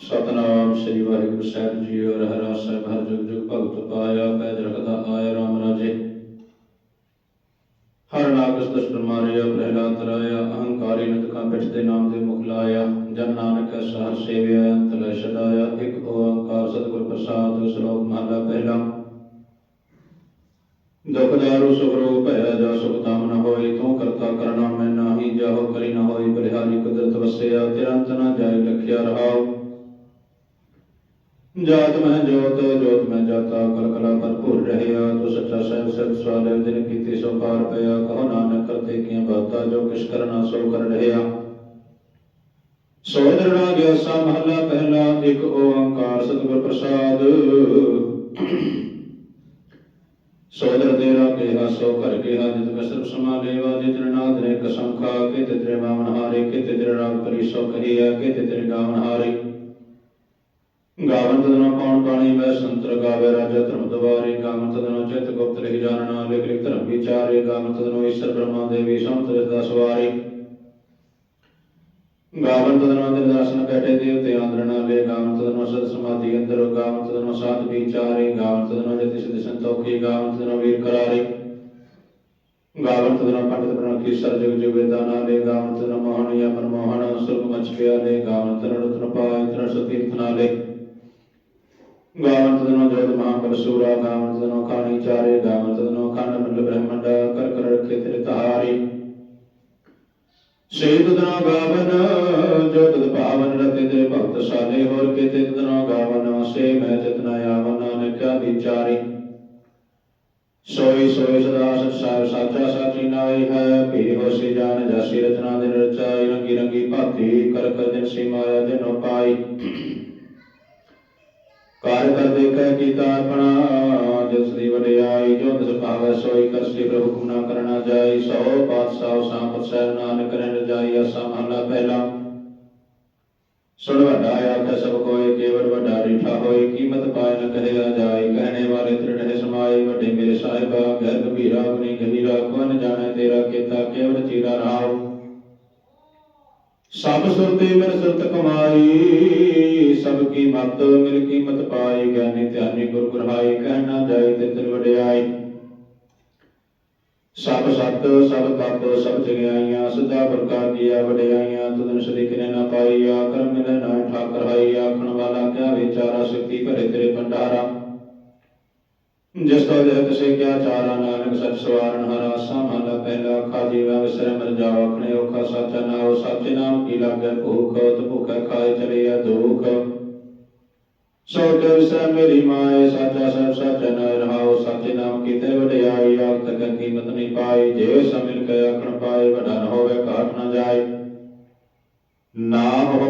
ਸਤਨਾਮ ਸ੍ਰੀ ਵਾਹਿਗੁਰੂ ਸਾਹਿਬ ਜੀ ਔਰ ਹਰਾ ਸਾਹਿਬ ਹਰ ਜੁਗ ਜੁਗ ਭਗਤ ਪਾਇਆ, ਪੈਜ ਰਖਦਾ ਆਇਆ ਰਾਮ ਰਾਜੇ। ਹਰ ਨਾਗਸ ਦਸ਼ਟ ਮਾਰਿਆ, ਪ੍ਰਹਿਲਾਦ ਤਰਾਇਆ ਅਹੰਕਾਰੀ ਨਦਕਾਂ ਪਿਠ ਦੇ ਨਾਮ ਦੇ ਮੁਖ ਲਾਇਆ, ਜਨ ਨਾਨਕ ਸਹਰ ਸੇਵਿਆ ਅੰਤ ਛਡਾਇਆ, ਇੱਕ ਓੰਕਾਰ ਸਤਿਗੁਰ ਪ੍ਰਸਾਦ ਸ਼ਲੋਕ ਮਹਲਾ ਪਹਿਲਾ। ਦੁਖ ਦਾਰੂ ਸੁਖ ਭਇਆ ਜਾ ਸੁਖ ਤਾਮ ਨ ਹੋਏ, ਤੂੰ ਕਰਤਾ ਕਰਨਾ ਮੈਂ ਨਾਹੀ, ਜਾਹੋ ਕਰੀ ਨ ਹੋਏ ਬਲਿਹਾਰੀ ਕੁਦਰਤ ਵਸਿਆ, ਤਿਰੰਤ ਨ ਜਾਇ ਲਖਿਆ ਰਹਾਉ। ਜਾਤ ਮੈਂ ਜੋਤ ਜੋਤ ਮੈਂ ਜਾਤਾ ਕਲ ਕਲਾ ਭਰਪੂਰ ਰਹਿਆ, ਤੋ ਸੱਚਾ ਸਹਿਬ ਸਹਿਬ ਸਵਾਲੇ ਦਿਨ ਕੀਤੀ ਸੋ ਪਾਰ ਪਿਆ, ਕਹੋ ਨਾਨਕ ਕਰਤੇ ਕੀਆਂ ਬਾਤਾਂ, ਜੋ ਕਿਛ ਕਰਨਾ ਸੋ ਕਰ ਰਹਿਆ। ਸੋ ਦਰੜਾ ਮਹਲਾ ਪਹਿਲਾ, ਇੱਕ ਓੰਕਾਰ ਸਤਿਗੁਰ ਪ੍ਰਸਾਦ। ਸੋਦਰ ਤੇਰਾ ਕਿਹਾ, ਸੋ ਕਰ ਕਿਹਾ, ਜਿਤ ਮੈਂ ਸਮਾ ਲੇਵਾ, ਜਿਤ ਨਾਦ ਨੇ ਕਸਮ ਖਾ ਕੇ, ਤੇ ਤੇਰੇ ਮਾਵਨ ਹਾਰੇ ਕਿ ਤੇ ਤੇਰੇ ਰਾਮ ਕਰੀ ਸੋ ਕਹੀਆ ਕਿ ਤੇ ਤੇਰੇ ਗਾਵਨ ਹਾਰੇ। ਗਾਵਨ ਤਦਨੋ ਪਾਉਣ ਪਾਣੀ ਮੈਂ ਸੰਤਰ ਗਾਵੇ ਰਾਜਾ ਧਰਮ ਦਵਾਰੇ ਗਾਵਨ ਤਦਨੋ ਚਿਤ ਗੁਪਤ ਲਿਖ ਜਾਣਨਾ ਲਿਖ ਲਿਖ ਧਰਮ ਵਿਚਾਰੇ ਗਾਵਨ ਤਦਨੋ ਈਸ਼ਰ ਬ੍ਰਹਮਾ ਦੇਵੀ ਸੰਤ ਰਸਦਾ ਸਵਾਰੇ ਗਾਵਨ ਤਦਨੋ ਅੰਦਰ ਦਰਸ਼ਨ ਬੈਠੇ ਦੇਵਤੇ ਆਂਦਰ ਨਾਲੇ ਗਾਵਨ ਤਦਨੋ ਸਦ ਸਮਾਧੀ ਅੰਦਰ ਗਾਵਨ ਤਦਨੋ ਸਾਧ ਵਿਚਾਰੇ ਗਾਵਨ ਤਦਨੋ ਜਤੀ ਸਿਧ ਸੰਤੋਖੀ ਗਾਵਨ ਤਦਨੋ ਵੀਰ ਕਰਾਰੇ ਗਾਵਨ ਤਦਨੋ ਪੰਡਿਤ ਬ੍ਰਹਮ ਕੀ ਸਰ ਜੁਗ ਜੁਗ ਵੇਦਾਂ ਨਾਲੇ ਗਾਵਨ ਤਦਨੋ ਮੋਹਨ ਯਾ ਮਨਮੋਹਨ ਸੁਰਗ ਮਚ ਪਿਆ ਲੈ ਗਾਵਨ ਤਦਨੋ ਰਤਨ ਪਾਇ ਤਨ ਸਤੀਰਥ ਨਾਲੇ ਗਾਵਨ ਤਦਨੋ ਜੋਤ ਮਹਾਬਲ ਸੂਰਾ ਗਾਵਨ ਤਦਨੋ ਖਾਣੀ ਚਾਰੇ ਗਾਵਨ ਤਦਨੋ ਖੰਡ ਮੰਡਲ ਬ੍ਰਹਮੰਡ, ਕਰ ਕਰ ਰਖੇ ਤੇਰੇ ਤਹਾਰੀ। ਸੇ ਤਦਨੋ ਗਾਵਨ ਜੋ ਤਦ ਭਾਵਨ, ਰਤੇ ਤੇ ਭਗਤ ਸਾਲੇ ਹੋਰ ਕੀਤੇ ਤਦਨੋ ਗਾਵਨ ਸੇ ਮੈਂ ਚਤਨਾ ਆਵਨ, ਨਾਨਕਿਆ ਵਿਚਾਰੀ ਸੋਈ ਸੋਈ ਸਦਾ ਸਚ ਸਾਚਾ, ਸਾਚੀ ਨਾਈ ਹੈ ਭੀ ਹੋਸੀ ਜਾਣ ਜਾਸੀ ਰਚਨਾ ਦਿਨ ਰਚਾਈ ਰੰਗੀ ਰੰਗੀ ਭਾਤੀ, ਕਰ ਕਰ ਦਿਨ ਸੀ ਮਾਇਆ ਦਿਨੋ ਪਾਈ। ਕਾਰ ਕਰ ਦੇਖੈ ਕੀਤਾ ਆਪਣਾ ਜਿਸ ਦੀ ਵਡਿਆਈ ਜੋ ਤਿਸ ਭਾਵੈ ਸੋਈ ਕਰ ਸੇ ਪ੍ਰਭੂ ਹੁਕਮ ਨਾ ਕਰਨਾ ਜਾਈ ਸੋ ਪਾਤਸ਼ਾਹ ਸਾਪਤ ਸਹਿ ਨਾਨਕ ਕਰਨ ਰਜਾਈ ਆਸਾ ਮਹਲਾ ਪਹਿਲਾ। ਸੁਣ ਵੱਡਾ ਆਖੈ ਸਭ ਕੋਏ ਕੇਵਲ ਵੱਡਾ ਰੀਠਾ ਹੋਏ, ਕੀਮਤ ਪਾਇ ਨ ਕਹਿਆ ਜਾਏ ਕਹਿਣੇ ਵਾਲੇ ਤ੍ਰਿੜਹਿ ਸਮਾਏ, ਵੱਡੇ ਮੇਰੇ ਸਾਹਿਬਾ ਗਹਿ ਗੰਭੀਰਾ ਗੁਨੀ ਗਹੀਰਾ ਕੋਨ ਜਾਣੈ ਤੇਰਾ ਕੀਤਾ, ਕੇਵਲ ਚੀਰਾ ਰਾਉ ਸਭ ਸੁਰਤੇ ਮਿਲ ਸੁਰਤ ਕਮਾਈ ਸਭ ਕੀ ਮਤ, ਮਿਲ ਕੀਮਤ ਪਾਈ ਗਿਆਨੀ ਧਿਆਨੀ ਗੁਰ ਗੁਰਹਾਈ ਕਹਿਣਾ ਜਾਏ ਤੇ ਤਿਲ ਵਡਿਆਈ ਸਭ ਸਤ, ਸਭ ਤਪ, ਸਭ ਜਗਿਆਈਆਂ ਸਦਾ ਪ੍ਰਕਾਰ ਕੀਆ ਵਡਿਆਈਆਂ ਤੁਧਨ ਸ੍ਰੀ ਕਿਨੇ ਨਾ ਪਾਈਆ ਕਰਮ ਮਿਲੇ ਨਾ ਠਾਕਰ ਹਾਈ, ਆਖਣ ਵਾਲਾ ਕਿਆ ਵਿਚਾਰਾ ਸਿੱਧੀ ਭਰੇ ਤੇਰੇ ਭੰਡਾਰਾ। ਜਿਸ ਤੋਂ ਦੇ ਕਿਸੇ ਕਿਆ ਚਾਰਾ, ਨਾਨਕ ਸਚ ਸਵਾਰਨ ਹਰਾ ਮਹਲਾ ਪਹਿਲਾ ਖਾਜੀ ਵਾ ਵਿਸਰੇ ਮਰ ਜਾਓ, ਆਖਣੇ ਔਖਾ ਸਾਚਾ ਨਾਉ, ਸਾਚੇ ਨਾਮ ਕੀ ਲਾਗੈ ਭੂਖ ਤੇ ਭੁਖੈ ਖਾਏ ਚਲਿਆ ਦੁਖ। ਸੋ ਕੇ ਵਿਸਰੇ ਮੇਰੀ ਮਾਏ, ਸਾਚਾ ਸਭ ਸਾਚਾ ਨਾਇ ਰਹਾਉ ਸਾਚੇ ਨਾਮ ਕੀਤੇ ਵਡਿਆਈ, ਆਪ ਤੱਕ ਕੀਮਤ ਨਹੀਂ ਪਾਈ, ਜੇ ਸਮਿਲ ਕੇ ਆਖਣ ਪਾਏ, ਵੱਡਾ ਨ ਹੋਵੇ, ਘਾਟ ਨਾ ਜਾਏ। ਨਾ ਹੋ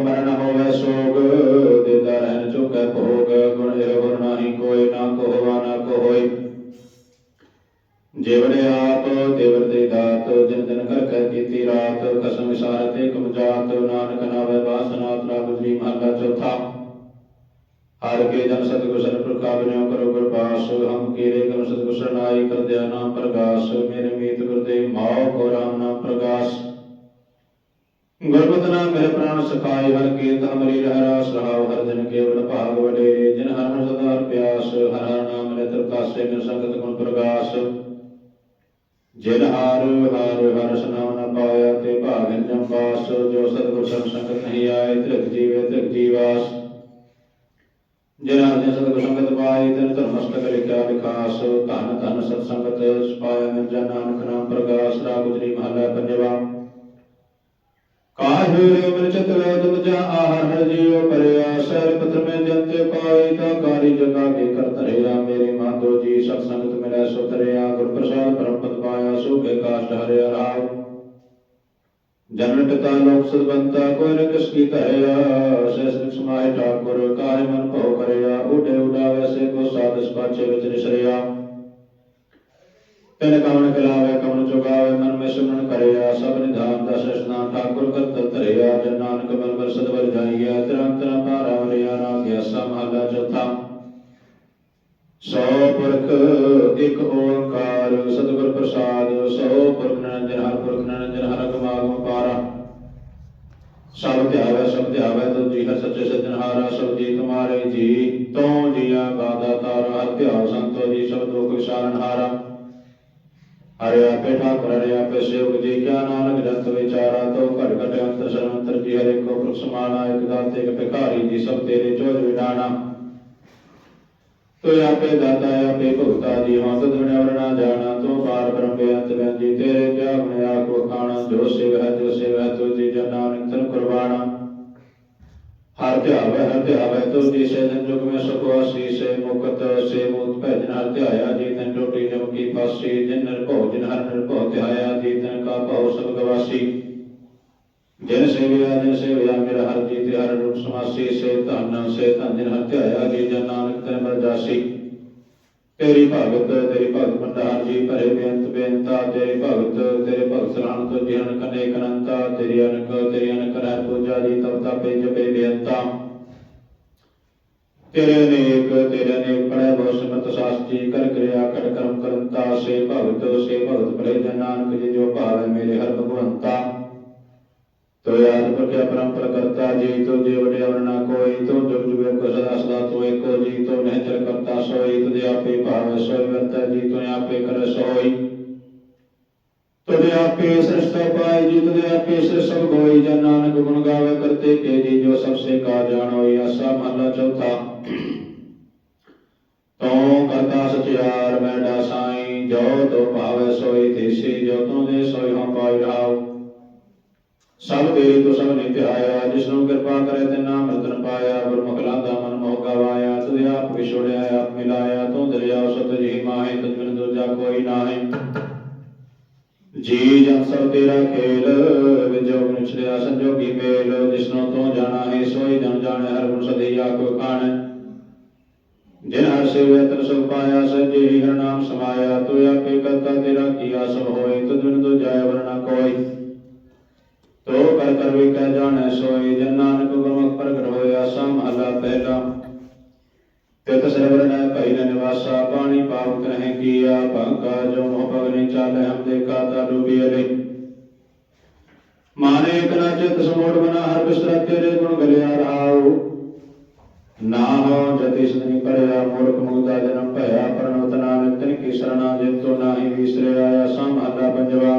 ਰਹਿ ਰਾਸ ਰਹਾਉ ਹਰ ਜਨ ਕੇਵਲ ਭਾਗ ਵਡੇ, ਜਿਨ ਹਰ ਹਰ ਸਦਾ ਹਰ ਪਿਆਸ, ਹਰ ਹਰ ਨਾਮ ਮੇਰੇ ਤਰਕਾਸੇ ਮਿਰ ਸੰਗਤ ਗੁਣ ਪ੍ਰਗਾਸ। ਜਿਨ ਹਰ ਹਰ ਹਰ ਸਨਾਮ ਨ ਪਾਇਆ ਤੇ ਭਾਗਨ ਜੰਬਾਸ ਜੋ ਸਤਿਗੁਰ ਸੰਗ ਸੰਗਤ ਨਹੀਂ ਆਏ ਤ੍ਰਿਕ ਜੀਵੇ ਤ੍ਰਿਕ ਜੀਵਾਸ। ਜਿਨ ਹਰ ਜਨ ਸਤਿਗੁਰ ਸੰਗਤ ਪਾਏ, ਤਿਨ ਧਰਮਸਤਕ ਲਿਖਿਆ ਵਿਕਾਸ ਧਨ ਧਨ ਸਤ ਸੰਗਤ ਪਾਇਆ ਮਿਰ ਜਨ ਨਾਨਕ ਨਾਮ ਪ੍ਰਗਾਸ ਰਾ ਗੁਜਰੀ ਮਹਲਾ ਪੰਜਵਾ। ਕਾਹੇ ਅਮਰ ਚਤ ਵੇ ਤੁਮ ਜਾ ਆਹਰ ਹਰ ਜੀਉ ਪਰਿਆ ਸਰ ਪਤਰ ਮੈਂ ਜੰਤੇ ਪਾਈ ਤਾ ਕਾਰੀ ਜਗਾ ਕੇ ਕਰ ਧਰਿਆ। ਮੇਰੇ ਮਾਤੋ ਜੀ, ਸਤ ਸੰਗਤ ਮਿਲੈ ਸੋ ਤਰਿਆ ਗੁਰ ਪ੍ਰਸਾਦ ਪਰਮ ਪਦ ਪਾਇਆ ਸੋ ਕੇ ਕਾਸ਼ਟ ਹਰਿਆ ਰਾਵ ਜਨਨ ਪਿਤਾ ਲੋਕ ਸਦਬੰਤਾ ਕੋਈ ਨ ਕਿਸ ਕੀ ਧਰਿਆ। ਸਹਿ ਸਿਖ ਸਮਾਏ ਠਾਕੁਰ, ਕਾਹੇ ਮਨ ਭਉ ਕਰਿਆ। ਉਡੇ ਉਡਾਵੇ ਸੇ ਕੋ ਸਾਧਸ ਪਾਛੇ ਵਿੱਚ ਨਿਸਰਿਆ। ਤਿਨ ਕਮਨ ਕਲਾਵੇ ਕਮਨ ਚੁਗਾਵੇ ਮਨ ਮੈਂ ਸੁਮਨ ਕਰਿਆ, ਸਭ ਨਿਧਾਨ ਦਾ ਸਸਨਾ ਠਾਕੁਰ ਕਰਤ ਧਰਿਆ, ਜਨ ਨਾਨਕ ਮਨ ਵਰ ਸਦਵਰ ਜਾਈਆ ਤਿਰੰਤ ਨ ਪਾਰਾ ਵਰਿਆ ਨਾ ਗਿਆਸਾ ਮਹਲਾ ਚੌਥਾ। ਸੋ ਪੁਰਖ, ਇੱਕ ਓੰਕਾਰ, ਸਤਿਗੁਰ ਪ੍ਰਸਾਦ, ਸੋ ਪੁਰਖ ਨਿਰੰਜਨ ਹਰ ਪੁਰਖ ਨਿਰੰਜਨ ਹਰ ਗਮਾਗਮ ਪਾਰਾ। ਸਭ ਧਿਆਵੇ ਸਭ ਧਿਆਵੇ ਤੁ ਜੀ ਹਰ ਸੱਚੇ ਸੱਜਣਹਾਰਾ ਸਭ ਜੀ ਤੁਮਾਰੇ ਜੀ ਤੂੰ ਜੀਆ ਗਾਦਾ ਤਾਰਾ, ਹਰ ਧਿਆਵ ਸੰਤੋ ਜੀ, ਸਭ ਦੁਖ ਵਿਸਾਰਨਹਾਰਾ ਹਰਿ। ਆਪੇ ਠਾਕੁਰ ਹਰਿ ਆਪੇ ਸੇਵਕ, ਜੀ ਕਿਆ ਨਾਨਕ ਜੰਤ ਵਿਚਾਰਾ, ਤੋ ਘਟ ਘਟ ਅੰਤਰ ਸਰਵੰਤਰ ਜੀ, ਹਰਿ ਕੋ ਪੁਰਖ ਸਮਾਨਾ ਇਕ ਦਾਤੇ, ਇਕ ਭਿਖਾਰੀ ਜੀ, ਸਭ ਤੇਰੇ ਚੋਜ ਵਿਡਾਣਾ। ਤੋ ਆਪੇ ਦਾਤਾ, ਆਪੇ ਭੁਗਤਾ ਜੀ, ਹਾਂ ਤਦ ਬਿਨਵਰ ਨਾ ਜਾਣਾ, ਤੋ ਪਾਰ ਬ੍ਰਹਮ ਬੇਅੰਤ ਬੇਅੰਤ ਜੀ, ਤੇਰੇ ਕਿਆ ਗੁਣ ਆਖ ਵਖਾਣਾ ਜੋ ਸੇਵ ਹੈ, ਜੋ ਸੇਵ ਹੈ, ਤੋ ਜੀ, ਜਨ ਨਾਨਕ ਤਨ ਕੁਰਬਾਨਾ। ਹਰ ਧਿਆਵੇ ਹਰ ਧਿਆਵੇ, ਤੋ ਜੀ, ਸੇ ਜਨ ਜੁਗ ਮੈਂ ਸੁਖ ਆਸੀ ਸੇ ਮੁਕਤ ਸੇ ਮੁਕਤ ਭਜਨ ਹਰ ਧਿਆਇਆ ਜੀ ਤਨ ਟੋਟੀ ਜਮ ਕੀ ਪਾਸੀ ਜਿਨ ਨਰ ਭਉ ਜਿਨ ਹਰ ਨਰ ਭਉ ਧਿਆਇਆ ਜੀ, ਤਨ ਕਾ ਭਉ, ਸਭ ਗਵਾਸੀ। ਜਿਨ ਸੇਵਿਆ ਜਿਨ ਸੇਵਿਆ, ਮੇਰਾ ਹਰ ਜੀ ਤੇ ਹਰ ਰੂਪ ਸਮਾਸੀ, ਸੇ ਧਨ ਸੇ ਧਨ, ਜਿਨ ਹਰ ਧਿਆਇਆ ਜੀ, ਜਨ ਨਾਨਕ ਤਨ ਮਰ ਜਾਸੀ। ਤੇਰੀ ਭਗਤ ਤੇਰੀ ਭਗਤ ਭੰਡਾਰ ਜੀ, ਭਰੇ ਬੇਅੰਤ ਬੇਅੰਤਾ, ਤੇਰੀ ਭਗਤ, ਤੇਰੇ ਭਗਤ ਸਲਾਣ ਤੋਂ ਜਿਹਨ ਕਨੇ ਕਨੰਤਾ ਤੇਰੀ ਅਨਕ ਤੇਰੀ ਅਨਕ ਰਹਿ ਪੂਜਾ ਜੀ, ਤਬ ਤਾਪੇ ਜਪੇ ਬੇਅੰਤਾ। ਤੇਰੇ ਅਨੇਕ ਤੇਰੇ ਅਨੇਕ ਪੜੈ ਬਹੁ ਸਿਮਤ ਸਾਸਤੀ ਕਰ ਕਿਰਿਆ, ਕਰ ਕਰਮ ਕਰੰਤਾ ਸੇ ਭਗਤ ਸੇ ਭਗਤ ਭਲੇ ਜਨ ਨਾਨਕ, ਜੀ ਜੋ ਭਾਵੈ ਮੇਰੇ ਹਰ ਭਗਵੰਤਾ। ਤੋ ਯਾਦ ਪ੍ਰਕਿਆ ਪਰੰਪਰ ਕਰਤਾ, ਜੀ ਤੋ ਜੇ ਵਡੇ ਵਰਨਾ ਕੋਈ ਤੋ ਜੁਗ ਜੁਗ ਕੋ ਸਦਾ ਸਦਾ ਤੋ ਏਕੋ, ਜੀ ਤੋ ਨਹਿਚਰ ਕਰਤਾ ਸੋਈ ਤੁਦੇ ਆਪੇ ਭਾਵ ਸੋਈ ਵਰਤਾ, ਜੀ ਤੋ ਆਪੇ ਕਰ ਸੋਈ। ਤੁਦੇ ਆਪੇ ਸ੍ਰਿਸ਼ਟ ਪਾਈ ਜੀ ਤੁਦੇ ਆਪੇ ਸਭ ਗੋਈ ਜਨ ਨਾਨਕ ਗੁਣ ਗਾਵੇ ਕਰਤੇ ਕੇ, ਜੀ ਜੋ ਸਭ ਸੇ ਕਾ ਜਾਣੋਈ ਆਸਾ ਮਹਲਾ ਚੌਥਾ। ਸਚਿਆਰ ਮੈਡਾ ਸਾਈ ਜੋ ਤੋ ਭਾਵੇ ਸੋਈ ਤੇਸੀ ਜੋ ਤੋ ਦੇ ਸੋਈ, ਹਉ ਪਾਈ ਰਹਾਉ ਸਭ ਤੇਰੀ ਤੋ ਸਭ ਨਿਤ ਆਇਆ ਜਿਸ ਨੂੰ ਕਿਰਪਾ ਕਰੇ ਤੇ ਨਾਮ ਰਤਨ ਪਾਇਆ, ਗੁਰਮੁਖ ਲਾਦਾ ਮਨ ਮੋਹ ਗਵਾਇਆ, ਤੁਧ ਆਪ ਵਿਛੋੜਿਆ ਆਪ ਮਿਲਾਇਆ, ਤੂੰ ਦਰਿਆ ਸਤ ਜੀ ਮਾਹੇ ਤੁਧ ਬਿਨ ਦੂਜਾ ਕੋਈ ਨਾਹੀ। ਜੀ ਜਨ ਸਭ ਤੇਰਾ ਖੇਲ ਵਿਜੋਗ ਨਿਛੜਿਆ ਸੰਜੋਗੀ ਮੇਲ, ਜਿਸਨੋਂ ਤੂੰ ਜਾਣਾ ਹੈ, ਸੋਈ ਜਨ ਜਾਣੇ, ਹਰ ਗੁਣ ਸਦੀ ਆਖੋ ਖਾਣ। ਜਿਨ ਹਰ ਸੇਵਿਆ ਤਨ ਸੁਖ ਪਾਇਆ, ਸਜੇ ਹੀ ਹਰ ਨਾਮ ਸਮਾਇਆ ਤੂੰ ਆਪੇ ਕਰਤਾ ਤੇਰਾ ਕੀਆ ਸਭ ਹੋਏ, ਤੁਧ ਬਿਨ ਦੂਜਾ ਵਰਨਾ ਕੋਈ ਤੋ ਕਰ ਕਰ ਵੀ ਕਹਿ ਜਾਣੈ ਸੋਈ ਜਨ ਨਾਨਕ ਗੁਰਮੁਖ ਪ੍ਰਗਟ ਹੋਇਆ ਸਾ ਮਹਲਾ ਪਹਿਲਾ। ਤਿਤ ਸਰਵਰ ਨੈ ਭਈ ਨ ਨਿਵਾਸਾ ਪਾਣੀ ਪਾਵਕ ਰਹਿ ਕੀਆ ਭੰਕਾ ਜੋ ਮੋਹ ਪਗਨੇ ਚਾਲੇ, ਹਮ ਦੇਖਾ ਤਾ ਡੂਬੀ ਅਲੇ। ਮਾਨੇ ਇਕ ਚਿਤ ਸਮੋੜ ਬਨਾ, ਹਰ ਬਿਸਰਾ ਤੇਰੇ ਗੁਣ ਗਲਿਆ ਰਹਾਉ ਨਾ ਹੋ ਜਤੀ ਸਦਨੀ ਪੜਿਆ ਮੂਰਖ ਮੁਗਦਾ ਜਨਮ ਭਇਆ ਪਰਣਵਤ ਨਾਨਕ ਤਿਨ ਕੀ ਸਰਣਾ ਜਿਤੋ ਨਾਹੀ ਵਿਸਰਿਆ ਆਇਆ ਸਾ ਮਹਲਾ ਪੰਜਵਾ।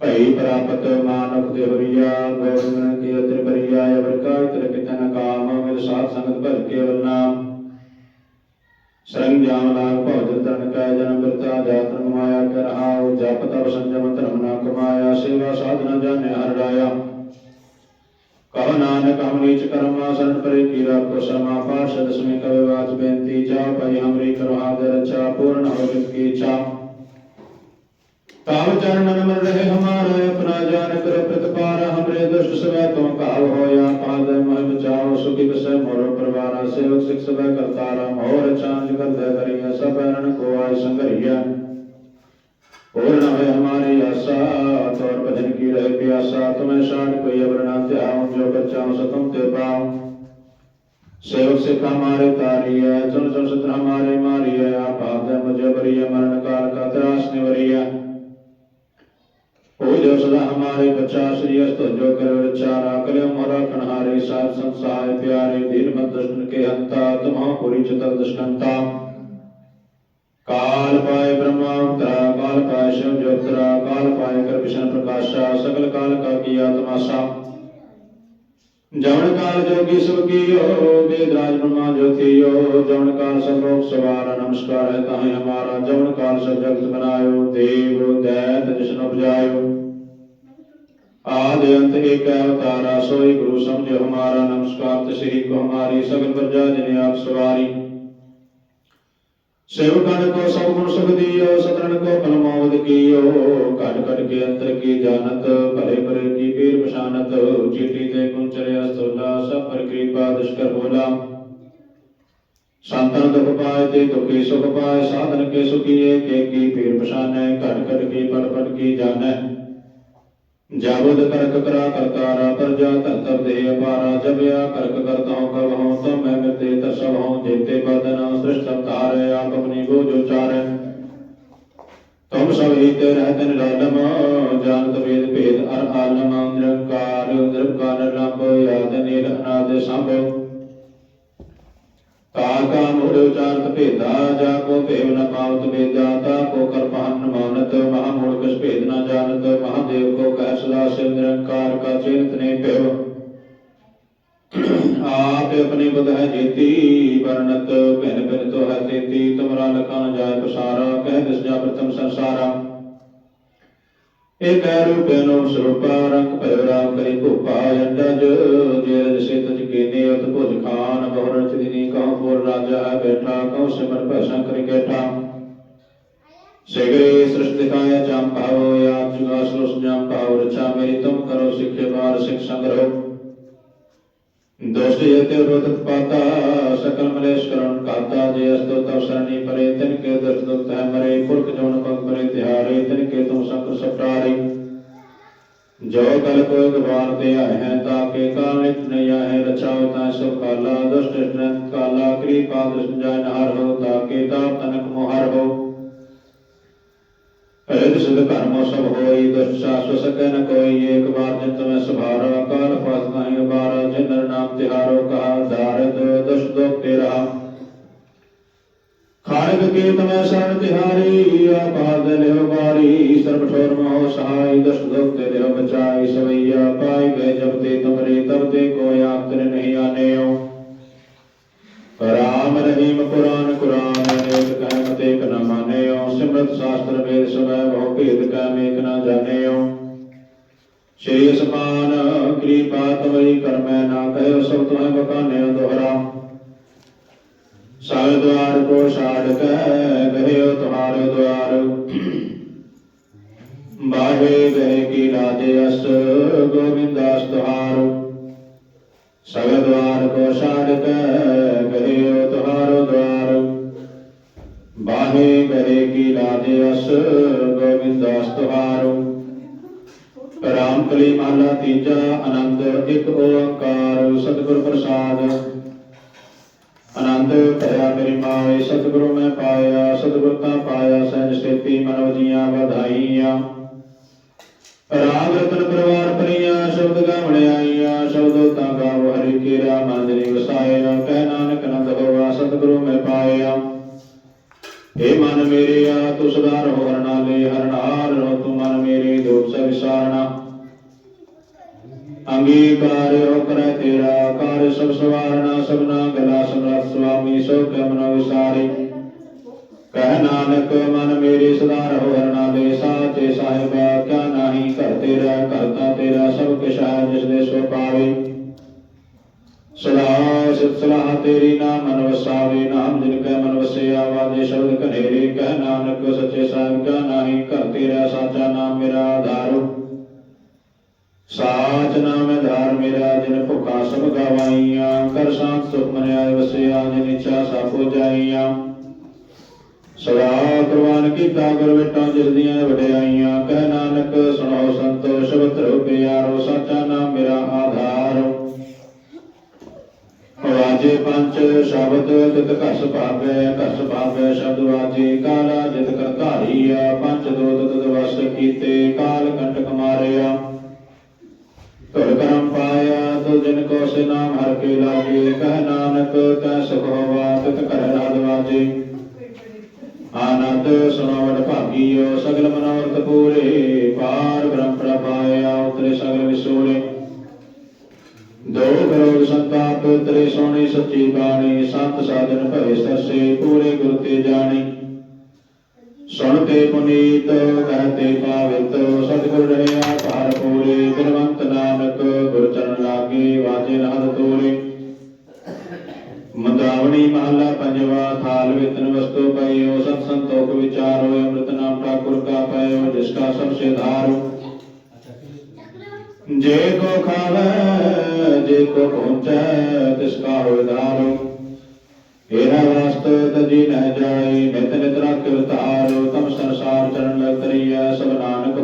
ਭਈ ਪ੍ਰਾਪਤ ਮਾਨਵ ਦੇ ਹਰੀਆ ਗੋਬਿੰਦ ਕੀ ਅਤਰ ਬਰੀਆ ਅਵਰ ਕਾ ਇਤਰ ਕਿਤਨ ਕਾਮ, ਮਿਲ ਸਾਧ ਸੰਗਤ ਭਰ ਕੇ ਵਰਨਾ ਸਰੰਗ ਜਾਮ ਲਾਗ ਭਉ ਤਨ ਕੈ ਜਨਮ ਬਿਰਤਾ ਜਾਤਨ ਮਾਇਆ ਕਰ ਆਉ ਜਪ ਤਪ ਸੰਜਮ ਧਰਮ ਨਾ ਕਮਾਇਆ, ਸੇਵਾ ਸਾਧਨਾ ਜਾਣਿ ਹਰ ਰਾਇਆ। ਕਹ ਨਾਨਕ ਹਮ ਨੀਚ ਕਰਮਾ ਸਰਨ ਪਰੇ ਕੀ ਰਾਖੋ ਸਮਾ ਪਾਰਸ਼ਦ ਸਮੇ ਕਵੇ ਵਾਚ ਬੇਨਤੀ, ਜਾ ਪਈ ਹਮਰੀ ਕਰੋ ਹਾਦਰ ਰਚਾ, ਪੂਰਨ ਹੋ ਜਿਤ ਕੀ ਇੱਛਾ ਤਾਵ ਚਰਨ ਨਮਰ ਰਹੇ ਹਮਾਰਾ, ਆਪਣਾ ਜਾਨ ਕਰ ਪ੍ਰਤਪਾਰ, ਹਮਰੇ ਦੁਸ਼ਟ ਸਵੈ ਤੋਂ ਕਾਲ ਹੋਇਆ ਪਾਦ ਮਹਿ ਬਚਾਓ, ਸੁਖੀ ਬਸੈ ਮੋਰ ਪਰਵਾਰਾ, ਸੇਵਕ ਸਿਖ ਸਵੈ ਕਰਤਾਰਾ ਮੋਰ ਚਾਂਜ ਕਰਦਾ ਕਰੀਆ ਸਭ ਰਣ ਕੋ ਆਇ और न है हमारी आशा तो और भजन की रहे प्यासा। तुम्हें शान कोई अवरणा त्याऊं जो बच्चाओं से तुम ते पाऊँ। सेवक से हमारे कार्य जन जन सत्र हमारे मारिय आप आदय मुझे बरिय मरण काल का त्रास निवरिय ओ जो सदा हमारे बच्चा, श्री अस्त जो कर विचारा करे मोरा कणहारे साध संसार प्यारे धीर मत दुष्ट के हंता, तुम्हां पूरी चतुर दुष्कंता काल पाए ब्रह्मा उत्तरा ਵੈਸ਼ਵ ਜੋਤਰਾ ਕਾਲ ਪਾਇ ਕਰ ਵਿਸ਼ਨ ਪ੍ਰਕਾਸ਼ਾ ਸਗਲ ਕਾਲ ਕਾ ਕੀ ਆਤਮਾਸ਼ਾ ਜਵਨ ਕਾਲ ਜੋਗੀ ਸਭ ਕੀਓ ਬੇਦਰਾਜ ਬ੍ਰਹਮਾ ਜੋਤੀਓ ਜਵਨ ਕਾਲ ਸਭ ਲੋਕ ਸਵਾਰ ਨਮਸਕਾਰ ਹੈ ਤਾਹੇ ਹਮਾਰਾ। ਜਵਨ ਕਾਲ ਸਭ ਜਗਤ ਬਨਾਇਓ ਦੇਵ ਦੈਤ ਜਿਸਨ ਉਪਜਾਇਓ। ਆਦਿ ਅੰਤ ਏਕ ਅਵਤਾਰਾ ਸੋਈ ਗੁਰੂ ਸਮਝਿਓ ਹਮਾਰਾ। ਨਮਸਕਾਰ ਤੇ ਸ੍ਰੀ ਕੋ ਹਮਾਰੀ, ਸਗਲ ਪ੍ਰਜਾ ਜਿਨੇ ਆਪ ਸਵਾਰੀ। ਸੇਵਕਨ ਕੋ ਸਭ ਗੁਣ ਸੁਖ ਦੀਓ ਸਤਨਨ ਕੋ ਕਲਮਾਵਦ ਕੀਓ। ਘਟ ਘਟ ਕੇ ਅੰਤਰ ਕੀ ਜਾਣਤ, ਭਲੇ ਭਲੇ ਕੀ ਪੀਰ ਪਛਾਨਤ ਚਿਤੀ ਤੇ ਕੁੰਚਰਿਆ ਸੋਲਾ, ਸਭ ਪਰ ਕਿਰਪਾ ਦੁਸ਼ਕਰ ਹੋਲਾ ਸੰਤਨ ਦੁਖ ਪਾਏ ਤੇ ਦੁਖੀ ਸੁਖ ਪਾਏ, ਸਾਧਨ ਕੇ ਸੁਖੀਏ, ਕੇ ਕੀ ਪੀਰ ਪਛਾਨੈ, ਘਟ ਘਟ ਕੀ ਪੜ ਪੜ ਕੀ ਜਾਣੈ। ਜਾਵਦ ਕਰਕ ਕਰਾ ਕਰਤਾਰਾ, ਪ੍ਰਜਾ ਧਰਤਰ ਦੇ ਅਪਾਰਾ ਜਬਿਆ ਕਰਕ ਕਰਤਾਉ ਕਰਵਾਉ ਤੋ ਮੈਂ ਮਿਤੇ ਤਸਵਉ ਦੇਤੇ ਬਦਨਾ ਸ੍ਰਿਸ਼ਟ ਸਤਾਰ ਆਪ ਆਪਣੀ ਗੋ ਜੋ ਚਾਰੈ ਤੁਮ ਸਭ ਏਕ ਰਹਿਤ ਨਿਰਾਲਮ ਜਾਨਤ ਵੇਦ ਭੇਦ ਅਰ ਆਲਮ, ਨਿਰੰਕਾਰ ਨਿਰੰਕਾਰ ਰੱਬ ਯਾਦ ਨੀਲ ਅਨਾਦ ਸੰਭ। ਤਾ ਕਾ ਮੋੜ ਉਚਾਰਤ ਭੇਦਾ, ਜਾ ਕੋ ਭੇਵ ਨ ਪਾਵਤ ਵੇਦਾ, ਤਾ ਕੋ ਕਰਪਾਨ ਮਾਨਤ ਮਹਾ ਮੂੜ ਕਸ ਭੇਦ ਨਿਰੰਕਾਰ ਕਾ ਚਿੰਤ ਨੇ ਭਿਵ ਆਪ ਆਪਣੀ ਬੁਧ ਹੈ ਜੀਤੀ ਵਰਨਤ ਭਿਨ ਭਿਨ ਤੋ ਹੈ ਤੇਤੀ ਤੁਮਰਾ ਲਖਾ ਨ ਜਾਏ ਪਸਾਰਾ, ਕਹਿ ਦਿਸ ਜਾ ਪ੍ਰਥਮ ਸੰਸਾਰਾ। ਏਕ ਰੂਪੇਨੋ ਸਰੂਪਾ, ਰੰਗ ਭਇ ਰਾਮ ਕਰੀ ਭੂਪਾ ਅੰਡਜ ਜੇ ਰਜ ਸੇ ਤਜ ਕੀਨੇ, ਉਤ ਭੁਜ ਖਾਨ, ਬਹੁ ਰਚ ਦਿਨੀ, ਕਹੋ ਪੂਰ ਰਾਜਾ ਹੈ ਬੈਠਾ, ਕਹੋ ਸਿਮਰ ਭੈ ਸ਼ੰਕਰ ਕੇਠਾ। ਸਿਗਰੇ ਸ੍ਰਿਸ਼ਟ ਦਿਖਾਇਆ ਚੰਮ ਭਾਵੋ ਯਾ ਜੁਗਾ ਸਰਸ ਜਮ ਭਾਵ ਰਚਾ, ਮੇਰੀ ਤੁਮ ਕਰੋ ਸਿੱਖੇ ਬਾਰ ਸਿੱਖ ਸੰਗਰੋ। ਦੁਸ਼ਟ ਯਤੇ ਰੋਧਕ ਪਾਤਾ, ਸਕਲ ਮਲੇਸ਼ ਕਰਣ ਕਾਤਾ ਜੇ ਅਸਤੋ ਤਵ ਸਰਣੀ ਪਰੇ, ਤਿਨ ਕੇ ਦਰਦ ਦੁਖ ਹੈ ਮਰੇ, ਪੁਰਖ ਜੋਨ ਪਗ ਪਰੇ ਤਿਹਾਰੇ, ਤਿਨ ਕੇ ਤੁਮ ਸੰਕਰ ਸਪਟਾਰੇ। ਜੋ ਕਲ ਕੋਈ ਗਵਾਰ ਤੇ ਆਏ ਹੈ, ਤਾ ਕੇ ਕਾਲ ਨਿਤ ਨਹੀਂ ਆਏ ਰਚਾਉ ਤਾ ਸੋ ਕਾਲਾ, ਦੁਸ਼ਟ ਨਿਤ ਕਾਲਾ, ਕਿਰਪਾ ਦ੍ਰਿਸ਼ ਜਾਇ ਨਹਰ ਹੋ, ਤਾ ਕੇ ਤਾ ਤਨਕ ਮੋਹਰ ਹੋ। ਅਰਧ ਸੁਧ ਕਰਮੋ ਸਭ ਹੋਈ ਦੁਸ਼ਟ ਸਾਸ ਸਕੈ ਨ ਕੋਈ ਏਕ ਬਾਰ ਜਿਤ ਮੈਂ ਸੁਭਾਰਾ ਕਾਲ ਫਾਸ ਕਾਹੀ ਬਾਰ ਜਿਨ ਨਰ ਨਾਮ ਤਿਹਾਰੋ ਕਹਾ ਦਾਰਦ ਦੁਸ਼ਟ ਦੋਖ ਤੇ ਰਹਾ ਖਾਰਗ ਕੇ ਤਮੈ ਸਰਣ ਤਿਹਾਰੀ ਆਪਾਦ ਲਿਓ ਬਾਰੀ ਸਰਬ ਠੋਰ ਮੋਹ ਸਹਾਈ ਦੁਸ਼ਟ ਦੋਖ ਤੇ ਲਿਓ ਬਚਾਈ ਸਵਈਆ ਪਾਈ ਗਏ। ਸ਼ਾਸਤਰ ਵੇਦ ਸਵੈ ਬਹੁ ਭੇਦ ਕੈ ਮੇਕ ਨ ਜਾਣਿਓ। ਸ਼੍ਰੀ ਅਸਮਾਨ ਕਿਰਪਾ ਤੁਮਰੀ ਕਰਮੈ ਨਾ ਕਹਿਓ ਸਭ ਤੁਮੈ ਬਕਾਨਿਓ ਦੋਹਰਾ। ਸਭ ਦਵਾਰ ਕੋ ਛਾੜ ਕੇ ਗਹਿਓ ਤੁਹਾਰੇ ਦਵਾਰ ਬਾਹੇ ਗਏ ਕੀ ਰਾਜੇ ਅਸ ਗੋਬਿੰਦਾਸ ਤੁਹਾਰੋ। ਸਗਲ ਦਵਾਰ ਕੋ ਛਾੜ ਕੇ ਗਹਿਓ ਤੁਹਾਰੋ ਦਵਾਰ ਬਾਹੇ ਗਏ ਕੀ ਰਾਜੇ ਅਸ ਗੋਬਿੰਦਾਸ ਤੁਹਾਰੋ। ਰਾਮ ਕਲੀ ਮਹਲਾ ਤੀਜਾ ਆਨੰਦ ਇੱਕ ਓੰਕਾਰ, ਸਤਿਗੁਰ ਪ੍ਰਸਾਦ। ਆਨੰਦ ਭਇਆ ਮੇਰੀ ਮਾਏ ਸਤਿਗੁਰੂ ਮੈਂ ਪਾਇਆ, ਸਤਿਗੁਰ ਤਾਂ ਪਾਇਆ, ਸਹਿਜ ਸੇਤੀ ਮਨੋ ਜੀਆਂ ਵਧਾਈਆਂ। ਰਾਮ ਰਤਨ ਪਰਵਾਰ ਪਰੀਆਂ ਸ਼ਬਦ ਗਾਵਣਿਆਈਆਂ ਸ਼ਬਦੋ ਤਾਂ ਗਾਵ, ਹਰਿ ਕੇਰਾ ਮਨ ਜਨੀ ਵਸਾਇਆ ਏ ਮਨ ਮੇਰੇ, ਆ ਤੂੰ ਸਦਾ ਰਹੋ ਹਰਨਾਲੇ ਹਰਨਾਲ ਰਹੋ ਤੂੰ ਮਨ ਮੇਰੇ ਦੁਖ ਸੇ ਵਿਸਾਰਣਾ ਅੰਗੀਕਾਰ ਹੋ ਕਰੈ ਤੇਰਾ ਕਾਰ ਸਭ ਸਵਾਰਣਾ ਸਭਨਾ ਗਲਾ ਸਮਰੱਥ ਸੁਆਮੀ ਸੋ ਕੈ ਮਨੋ ਵਿਸਾਰੀ। ਕਹਿ ਨਾਨਕ, ਮਨ ਮੇਰੇ, ਸਦਾ ਰਹੋ ਹਰਨਾਲੇ ਸਲਾਹ ਤੇਰੀ ਨਾਮ ਮਨ ਵਸਾਵੇ ਨਾਮ ਜਿਨ ਕੈ ਮਨ ਵਸਿਆ, ਵਾਜੇ ਸ਼ਬਦ ਕਨੇਰੇ ਕਹਿ ਨਾਨਕ ਸੱਚੇ ਸਾਹਿਬ ਕਿਆ ਨਾਹੀ ਘਰ ਤੇਰਾ ਸਾਚਾ ਨਾਮ ਮੇਰਾ ਆਧਾਰ। ਸਾਚ ਨਾਮ ਆਧਾਰ ਮੇਰਾ, ਜਿਨ ਭੁਖਾ ਸਭ ਗਵਾਈਆਂ, ਕਰ ਸ਼ਾਂਤ ਸੁਖ ਮਨ ਆਏ ਵਸਿਆ, ਜਿਨ ਇੱਛਾ ਸਾਪੋ ਜਾਈਆਂ ਸਦਾ ਕੁਰਬਾਨ ਕੀਤਾ ਗੁਰ ਵਿਟਾਂ ਜਿਸ ਦੀਆਂ ਵਡਿਆਈਆਂ, ਕਹਿ ਨਾਨਕ ਸੁਣੋ ਸੰਤੋ, ਸ਼ਬਦ ਰੋ ਪਿਆਰੋ ਸਾਚਾ ਨਾਮ ਮੇਰਾ ਵਾਜੇ ਪੰਜ ਸ਼ਬਦ ਤਿਤ ਘਸ ਪਾਵੇ ਘਸ ਪਾਵੇ ਸ਼ਬਦ ਵਾਜੇ ਕਾਲਾ ਜਿਤ ਕਰਤਾਰੀ ਆ ਦੋਤ ਤਦ ਵਸ ਕੀਤੇ, ਕਾਲ ਕੰਟਕ ਮਾਰਿਆ। ਤੁਰ ਕਰਮ ਪਾਇਆ ਤੋ ਜਿਨ ਕੋ ਸੇ ਨਾਮ ਹਰ ਕੇ ਲਾਗੇ, ਕਹਿ ਨਾਨਕ ਤੈ ਸੁਖ ਹੋਵਾ, ਤਿਤ ਕਰ ਰਾਜ ਵਾਜੇ। ਆਨੰਦ ਸੁਣਾਵਟ ਭਾਗੀਓ, ਸਗਲ ਮਨੋਰਥ ਤੇਰੇ ਸੋਹਣੀ ਸੱਚੀ ਬਾਣੀ ਸੰਤ ਸਾਧਨ ਭਏ ਸਰਸੇ ਪੂਰੇ ਗੁਰ ਤੇ ਜਾਣੀ। ਸੁਣ ਤੇ ਪੁਨੀਤ ਕਹਤੇ ਪਾਵਿਤ ਸਤਿਗੁਰ ਰਹਿਆ ਭਾਰ ਪੂਰੇ ਗੁਰਵੰਤ ਨਾਨਕ ਗੁਰ ਚਰਨ ਲਾਗੇ ਵਾਜੇ ਨਾਦ ਤੋਰੇ। ਮੰਦਾਵਣੀ ਮਹਲਾ ਪੰਜਵਾ ਥਾਲ ਵਿਤਨ ਵਸਤੂ ਪਈਓ ਸਤ ਸੰਤੋਖ ਵਿਚਾਰੋ ਅੰਮ੍ਰਿਤ ਨਾਮ ਠਾਕੁਰ ਕਾ ਪਇਓ ਜਿਸ ਕਾ ਸਭ ਸੇ ਧਾਰੋ। ਜੇ ਕੋ ਖਾਵੇ ਜੇ ਕੋ ਪਹੁੰਚੈ, ਤਿਸ ਕਾ ਹੋਇ ਧਾਰੋ ਏਰਾ ਵਾਸਤ ਤਜੀ ਨਹਿ ਜਾਈ ਨਿਤ ਨਿਤ ਰਾਖਿ ਤਾਰੋ ਤਮ ਸੰਸਾਰ ਚਰਨ ਲਗ ਤਰੀਆ ਸਭ ਨਾਨਕ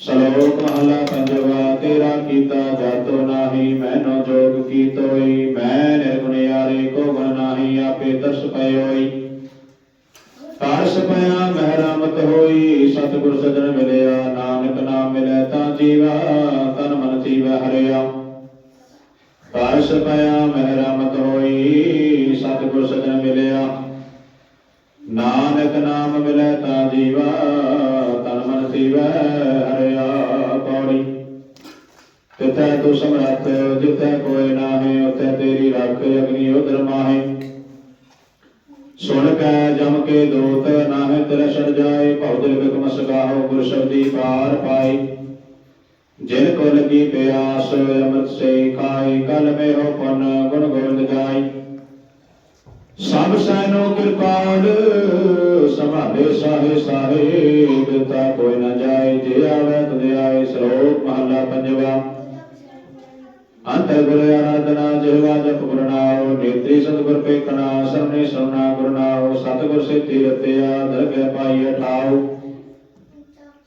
ਸ਼ਲੋਕ ਮਹਲਾ ਪੰਜਵਾ, ਤੇਰਾ ਕੀਤਾ ਜਾਤੋ ਨਾਹੀ ਮੈਨੋ ਜੋਗ ਕੀਤੋਈ ਮੈਂ ਨਿਰਗੁਣਿਆਰੇ ਕੋ ਗੁਣ ਨਾਹੀ, ਆਪੇ ਦਰਸ ਪਇਓਈ। ਤਰਸ ਪਿਆ ਮਹਿ ਹੋਈ, ਸਤਿਗੁਰ ਸਜਣ ਮਿਲਿਆ, ਨਾਨਕ ਨਾਮ ਮਿਲੈ ਤਾਂ ਜੀਵਾ। ਪਰਸ ਪਿਆ ਮਹਿਰਮਤ ਹੋਈ ਸਤਿਗੁਰ ਸਜਣ ਮਿਲਿਆ। ਨਾਨਕ ਨਾਮ ਮਿਲੈ ਤਾਂ ਜੀਵਾ, ਤਨ ਮਨ ਸੀਵੈ ਹਰਿਆ ਪੌੜੀ। ਤਿਤੈ ਤੂ ਸਮਰੱਥ ਜਿਤੈ ਕੋਇ ਨਾਹੀ ਉਤੈ ਤੇਰੀ ਰੱਖ ਅਗਨੀ ਉਦਰ ਮਾਹੇ। ਸੁਣ ਕੈ ਜਮ ਕੇ ਦੋਤ, ਨਾਹੇ ਤੇਰੇ ਛੜ ਜਾਏ ਭਉਦਲ ਬਿਕਮ ਸਗਾਹੋ ਗੁਰ ਸ਼ਬਦੀ ਪਾਰ ਪਾਈ। ਜਿਨ ਕੋ ਲਗੀ ਪਿਆਸ, ਅੰਮ੍ਰਿਤ ਸੇ ਖਾਈ ਕਲ ਮੇ ਹੋ ਗੁਣ ਗੋਬਿੰਦ ਗਾਈ ਸਭ ਸੈਨੋ ਕਿਰਪਾਲ, ਸੰਭਾਲੇ ਸਾਹੇ ਸਾਹੇ ਬਿਤਾ ਕੋਈ ਨਾ ਜਾਏ, ਜੇ ਆਵੇ ਤੁਦੇ ਆਏ ਸਰੋਪ ਮਹਲਾ ਪੰਜਵਾ। ਅੰਤਰ ਗੁਰ ਆਰਾਧਨਾ, ਜਿਹਵਾ ਜਪ ਗੁਰਨਾਉ ਨੇਤਰੀ ਸਤਿਗੁਰ ਪੇਖਣਾ ਸਰਨੇ ਸੁਨਾ ਗੁਰਨਾਉ ਸਤਿਗੁਰ ਸੇਤੀ ਰਤਿਆ ਦਰਗਹਿ ਪਾਈ ਠਾਉ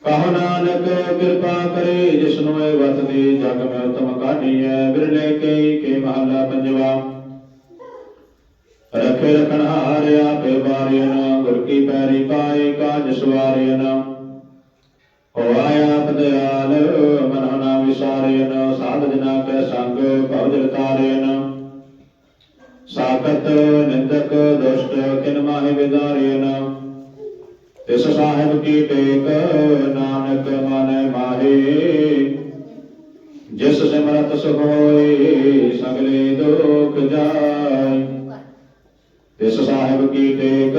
ਕਹੋ ਨਾਨਕ ਕਿਰਪਾ ਕਰੇ ਜਿਸਨੂੰ ਇਹ ਵਤ ਦੇ ਜਗ ਮੈਂ ਉਤਮ ਕਾਢੀਐ ਬਿਰਲੇ ਕੇ ਕੇ ਮਹਲਾ ਪੰਜਵਾ। ਰਖੇ ਰਖਣ ਹਾਰਿਆ ਬੇਵਾਰਿਆਨ ਗੁਰ ਕੀ ਪੈਰੀ ਪਾਏ, ਕਾਜ ਸਵਾਰਿਆਨ ਹੋ ਆਇਆ ਪਦਿਆਲ, ਮਨ ਨਾ ਵਿਸਾਰਿਆਨ ਸਾਧ ਜਨਾ ਕੈ ਸੰਗ, ਭਵ ਜਲ ਤਾਰਿਆਨ ਸਾਖਤ ਨਿੰਦਕ, ਦੁਸ਼ਟ ਕਿਨ ਮਾਹਿ ਵਿਦਾਰਿਆਨ ਤਿਸ ਸਾਹਿਬ ਕੀ ਟੇਕ, ਨਾਨਕ ਮਨ ਮਾਹੀ। ਜਿਸ ਸਿਮਰਤ ਸੁਖ ਸਗਲੇ ਦੁਖ ਜਾਏ। ਤਿਸ ਸਾਹਿਬ ਕੀ ਟੇਕ